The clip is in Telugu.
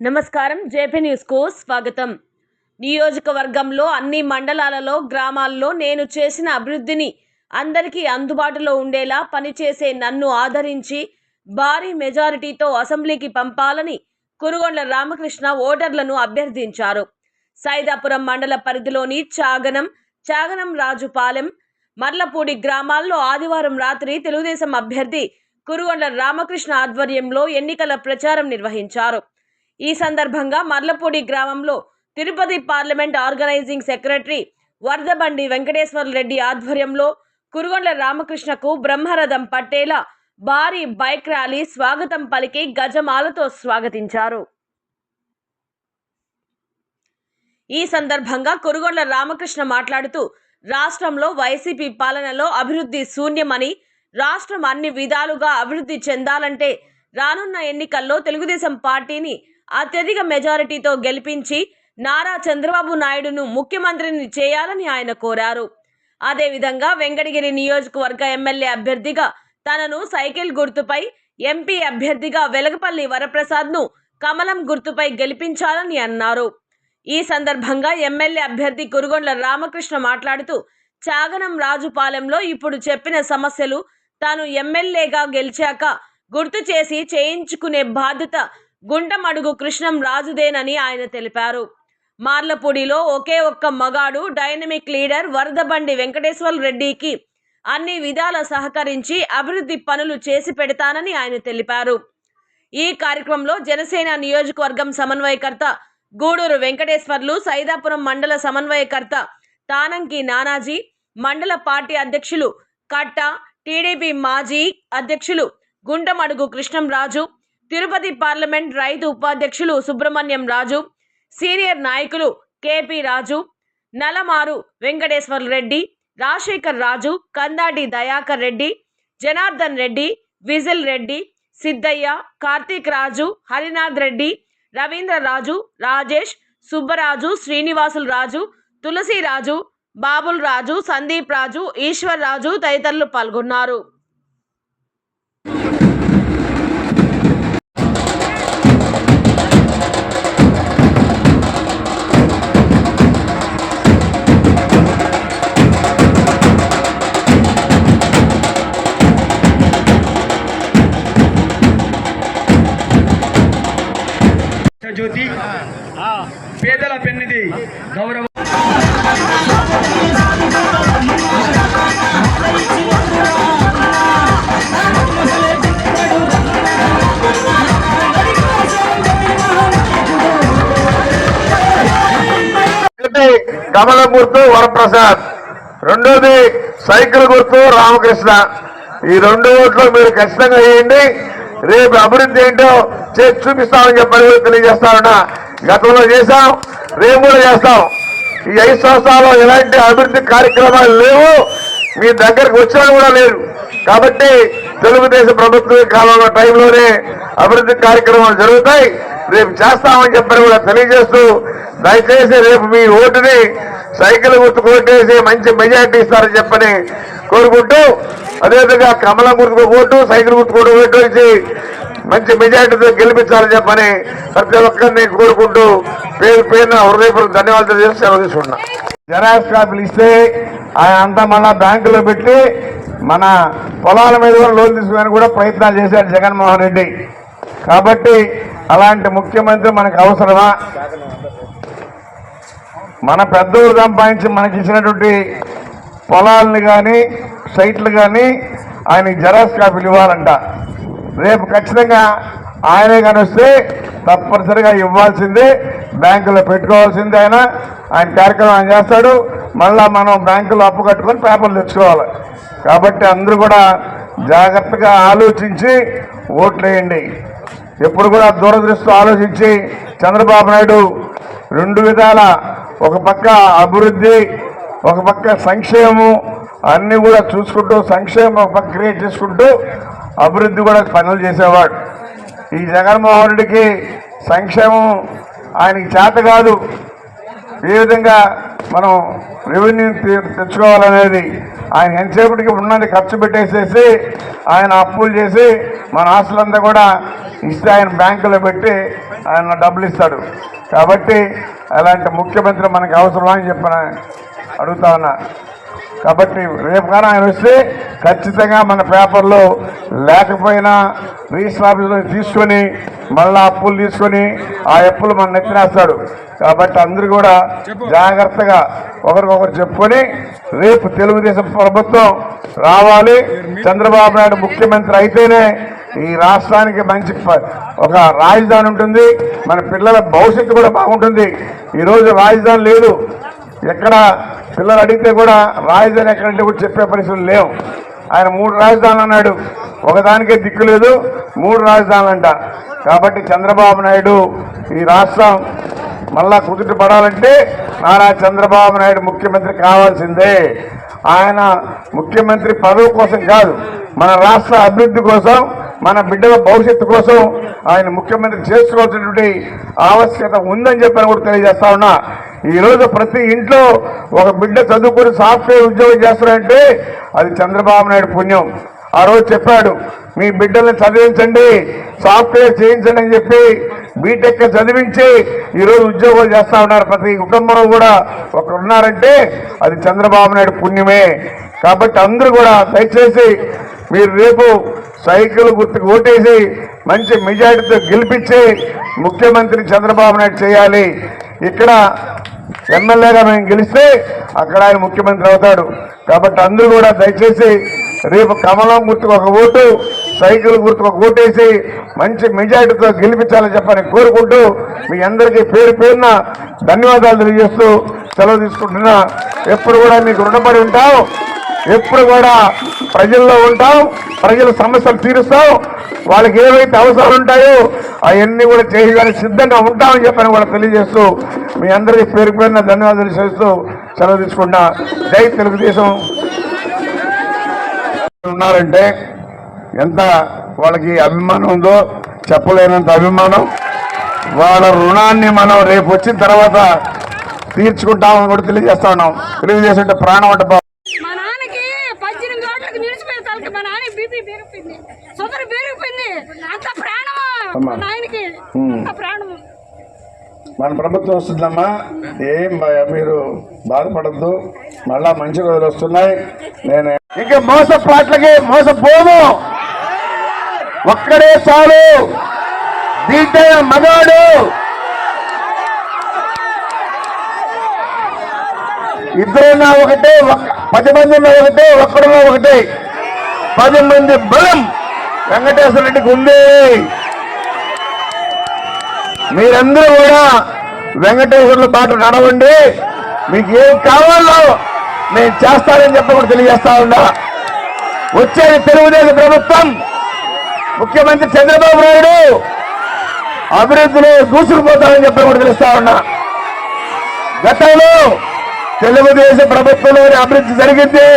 నమస్కారం. జేపీ న్యూస్కు స్వాగతం. నియోజకవర్గంలో అన్ని మండలాలలో గ్రామాల్లో నేను చేసిన అభివృద్ధిని అందరికీ అందుబాటులో ఉండేలా పనిచేసే నన్ను ఆదరించి భారీ మెజారిటీతో అసెంబ్లీకి పంపాలని కురుగొండ్ల రామకృష్ణ ఓటర్లను అభ్యర్థించారు. సైదాపురం మండల పరిధిలోని చాగనం చాగనం రాజుపాలెం మర్లపూడి గ్రామాల్లో ఆదివారం రాత్రి తెలుగుదేశం అభ్యర్థి కురుగొండ్ల రామకృష్ణ ఆధ్వర్యంలో ఎన్నికల ప్రచారం నిర్వహించారు. ఈ సందర్భంగా మర్లపూడి గ్రామంలో Tirupati parliament organising secretary Varadabandi Venkateswara Reddy ఆధ్వర్యంలో కురుగొండ రామకృష్ణకు బ్రహ్మరథం పట్టేలా భారీ బైక్ ర్యాలీ స్వాగతం పలికి గజమాలతో స్వాగతించారు. ఈ సందర్భంగా కురుగొండ రామకృష్ణ మాట్లాడుతూ రాష్ట్రంలో వైసీపీ పాలనలో అభివృద్ధి శూన్యమని రాష్ట్రం అన్ని విధాలుగా అభివృద్ధి చెందాలంటే రానున్న ఎన్నికల్లో తెలుగుదేశం పార్టీని అత్యధిక మెజారిటీతో గెలిపించి నారా చంద్రబాబు నాయుడును ముఖ్యమంత్రిని చేయాలని ఆయన కోరారు. అదేవిధంగా వెంకటగిరి నియోజకవర్గ ఎమ్మెల్యే అభ్యర్థిగా తనను సైకిల్ గుర్తుపై ఎంపీ అభ్యర్థిగా వెలగపల్లి వరప్రసాద్ను కమలం గుర్తుపై గెలిపించాలని అన్నారు. ఈ సందర్భంగా ఎమ్మెల్యే అభ్యర్థి కురుగొండ్ల రామకృష్ణ మాట్లాడుతూ చాగనం రాజుపాలెంలో ఇప్పుడు చెప్పిన సమస్యలు తాను ఎమ్మెల్యేగా గెలిచాక గుర్తు చేసి చేయించుకునే బాధ్యత గుంటమడుగు కృష్ణం రాజుదేనని ఆయన తెలిపారు. మార్లపూడిలో ఒకే ఒక్క మగాడు డైనమిక్ లీడర్ వరదబండి వెంకటేశ్వర రెడ్డికి అన్ని విధాల సహకరించి అభివృద్ధి పనులు చేసి పెడతానని ఆయన తెలిపారు. ఈ కార్యక్రమంలో జనసేన నియోజకవర్గం సమన్వయకర్త గూడూరు వెంకటేశ్వర్లు సైదాపురం మండల సమన్వయకర్త తానంకి నానాజీ మండల పార్టీ అధ్యక్షులు కట్ట టీడీపీ మాజీ అధ్యక్షులు గుంటమడుగు కృష్ణంరాజు తిరుపతి పార్లమెంట్ రైతు ఉపాధ్యక్షులు సుబ్రహ్మణ్యం రాజు సీనియర్ నాయకులు కేపి రాజు నలమారు వెంకటేశ్వర రెడ్డి రాజశేఖర్ రాజు కందాడి దయాకర్ రెడ్డి జనార్దన్ రెడ్డి విజిల్ రెడ్డి సిద్ధయ్య కార్తీక్ రాజు హరినాథ్ రెడ్డి రవీంద్ర రాజు రాజేష్ సుబ్బరాజు శ్రీనివాసులు రాజు తులసిరాజు బాబుల్ రాజు సందీప్ రాజు ఈశ్వర్ రాజు తదితరులు పాల్గొన్నారు. కమల గుర్తు వరప్రసాద్. రెండోది సైకిల్ గుర్తు రామకృష్ణ. ఈ రెండు ఓట్లు మీరు ఖచ్చితంగా వేయండి. రేపు అభివృద్ధి ఏంటో చేసి చూపిస్తామని చెప్పని కూడా గతంలో చేశాం రేపు కూడా చేస్తాం. ఈ ఐదు సంవత్సరాల్లో ఎలాంటి అభివృద్ధి కార్యక్రమాలు లేవు మీ దగ్గరకు వచ్చినా కూడా లేదు. కాబట్టి తెలుగుదేశం ప్రభుత్వ కాలంలో టైంలోనే అభివృద్ధి కార్యక్రమాలు జరుగుతాయి. రేపు చేస్తామని చెప్పని కూడా తెలియజేస్తూ దయచేసి రేపు మీ ఓటుని సైకిల్ గుర్తు కొట్టేసి మంచి మెజార్టీ ఇస్తారని చెప్పని కోరుకుంటూ అదేవిధంగా కమలం గుర్తుకు ఓటు సైకిల్ గుర్తు ఓటు మంచి మెజార్టీతో గెలిపించాలని చెప్పని ప్రతి ఒక్కరిని కోరుకుంటూ పేరు పేరున హృదయపూర్వక ధన్యవాదాలు చేసి సెలవు తీసుకున్నా జెరాక్స్ కాపీలు ఇస్తే ఆయన అంతా మళ్ళా బ్యాంకులో పెట్టి మన పొలాల మీద కూడా లోన్ తీసుకుని కూడా ప్రయత్నాలు చేశాడు జగన్మోహన్ రెడ్డి. కాబట్టి అలాంటి ముఖ్యమంత్రి మనకు అవసరమా? మన పెద్దలు సంపాదించి మనకి ఇచ్చినటువంటి పొలాలని కానీ సైట్లు కానీ ఆయన జెరాక్స్ కాపీలు ఇవ్వాలంట. రేపు ఖచ్చితంగా ఆయనే కానీ వస్తే తప్పనిసరిగా ఇవ్వాల్సిందే. బ్యాంకులో పెట్టుకోవాల్సిందే ఆయన. ఆయన కార్యక్రమం ఆయన చేస్తాడు. మళ్ళా మనం బ్యాంకులో అప్పు కట్టుకొని పేపర్లు తెచ్చుకోవాలి. కాబట్టి అందరూ కూడా జాగ్రత్తగా ఆలోచించి ఓట్లు వేయండి ఎప్పుడు కూడా దూరదృష్టితో ఆలోచించి చంద్రబాబు నాయుడు రెండు విధాల ఒక పక్క అభివృద్ధి ఒక పక్క సంక్షేమం అన్నీ కూడా చూసుకుంటూ సంక్షేమం ఒక పక్క క్రియేట్ చేసుకుంటూ అభివృద్ధి కూడా పనులు చేసేవాడు. ఈ జగన్మోహన్ రెడ్డికి సంక్షేమం ఆయనకి చేత కాదు. ఏ విధంగా మనం రెవెన్యూ తెచ్చుకోవాలనేది ఆయన ఎంతసేపటికి ఉన్నది ఖర్చు పెట్టేసేసి ఆయన అప్పులు చేసి మన ఆస్తులంతా కూడా ఇస్తే ఆయన బ్యాంకులో పెట్టి ఆయన డబ్బులు ఇస్తాడు. కాబట్టి అలాంటి ముఖ్యమంత్రి మనకు అవసరమా అని చెప్పిన అడుగుతా ఉన్నా. కాబట్టి రేపు కానీ ఆయన వస్తే ఖచ్చితంగా మన పేపర్లో లేకపోయినా రిజిస్టర్ ఆఫీసులో తీసుకొని మళ్ళా అప్పులు తీసుకొని ఆ అప్పులు మన నెత్తినేస్తాడు. కాబట్టి అందరూ కూడా జాగ్రత్తగా ఒకరికొకరు చెప్పుకొని రేపు తెలుగుదేశం ప్రభుత్వం రావాలి. చంద్రబాబు నాయుడు ముఖ్యమంత్రి అయితేనే ఈ రాష్ట్రానికి మంచి ఒక రాజధాని ఉంటుంది. మన పిల్లల భవిష్యత్తు కూడా బాగుంటుంది. ఈరోజు రాజధాని లేదు. ఎక్కడ పిల్లలు అడిగితే కూడా రాజధాని ఎక్కడంటే కూడా చెప్పే పరిస్థితులు లేవు. ఆయన మూడు రాజధానులు అన్నాడు. ఒకదానికే దిక్కు లేదు మూడు రాజధానులు అంట. కాబట్టి చంద్రబాబు నాయుడు ఈ రాష్ట్రం మళ్ళా కుదుట పడాలంటే నారా చంద్రబాబు నాయుడు ముఖ్యమంత్రి కావాల్సిందే. ఆయన ముఖ్యమంత్రి పదవి కోసం కాదు మన రాష్ట్ర అభివృద్ధి కోసం మన బిడ్డల భవిష్యత్తు కోసం ఆయన ముఖ్యమంత్రి చేసుకోవాల్సినటువంటి ఆవశ్యకత ఉందని చెప్పని కూడా తెలియజేస్తా ఉన్నా. ఈరోజు ప్రతి ఇంట్లో ఒక బిడ్డ చదువుకుని సాఫ్ట్వేర్ ఉద్యోగం చేస్తున్నారంటే అది చంద్రబాబు నాయుడు పుణ్యం. ఆ రోజు చెప్పాడు మీ బిడ్డల్ని చదివించండి సాఫ్ట్వేర్ చేయించండి అని చెప్పి బీటెక్ చదివించి ఈరోజు ఉద్యోగాలు చేస్తూ ఉన్నారు. ప్రతి కుటుంబంలో కూడా ఒకరు ఉన్నారంటే అది చంద్రబాబు నాయుడు పుణ్యమే. కాబట్టి అందరూ కూడా దయచేసి మీరు రేపు సైకిల్ గుర్తుకు ఓటేసి మంచి మెజార్టీతో గెలిపించి ముఖ్యమంత్రి చంద్రబాబు నాయుడు చేయాలి. ఇక్కడ ఎమ్మెల్యేగా మేము గెలిస్తే అక్కడ ఆయన ముఖ్యమంత్రి అవుతాడు. కాబట్టి అందరూ కూడా దయచేసి రేపు కమలం గుర్తుకు ఒక ఓటు సైకిల్ గుర్తుకు ఒక ఓటేసి మంచి మెజార్టీతో గెలిపించాలని చెప్పని కోరుకుంటూ మీ అందరికీ పేరు పేరున ధన్యవాదాలు తెలియజేస్తూ సెలవు తీసుకుంటున్నా. ఎప్పుడు కూడా మీకు రుణపడి ఉంటాం. ఎప్పుడు కూడా ప్రజల్లో ఉంటాం ప్రజల సమస్యలు తీరుస్తాం. వాళ్ళకి ఏవైతే అవసరాలు ఉంటాయో అవన్నీ కూడా చేయడానికి సిద్ధంగా ఉంటామని చెప్పని కూడా తెలియజేస్తూ మీ అందరికీ పేరు పేరున ధన్యవాదాలు చేస్తూ సెలవు తీసుకుంటా జై తెలుగుదేశం. ఉన్నారంటే ఎంత వాళ్ళకి అభిమానం ఉందో చెప్పలేనంత అభిమానం. వాళ్ళ రుణాన్ని మనం రేపు వచ్చిన తర్వాత తీర్చుకుంటామని కూడా తెలియజేస్తా ఉన్నాం. తెలుగుదేశం ప్రాణం అంటే నాయనకి ప్రాణము మన ప్రభుత్వం వస్తుందమ్మా. ఏం భయ మీరు బాధపడద్దు. మళ్ళా మంచి రోజులు వస్తున్నాయి. నేను ఇంకా మోస పాటలకి మోసపోము ఒక్కడే చాలు. దీటైన మగాడు. ఇద్దరున్నా ఒకటే పది మంది ఉన్నా ఒకటే ఒక్కడున్నా ఒకటే. పది మంది బలం. వెంకటేశ్వర రెడ్డికి ఉంది. మీరందరూ కూడా వెంకటేశ్వర్ల పాట నడవండి. మీకు ఏం కావాలో నేను చేస్తానని చెప్పి కూడా తెలియజేస్తా ఉన్నా. వచ్చేది తెలుగుదేశం ప్రభుత్వం. ముఖ్యమంత్రి చంద్రబాబు నాయుడు అభివృద్ధిలో దూసుకుపోతానని చెప్పి కూడా తెలుస్తా ఉన్నా. గతంలో తెలుగుదేశం ప్రభుత్వంలోని అభివృద్ధి జరిగింది.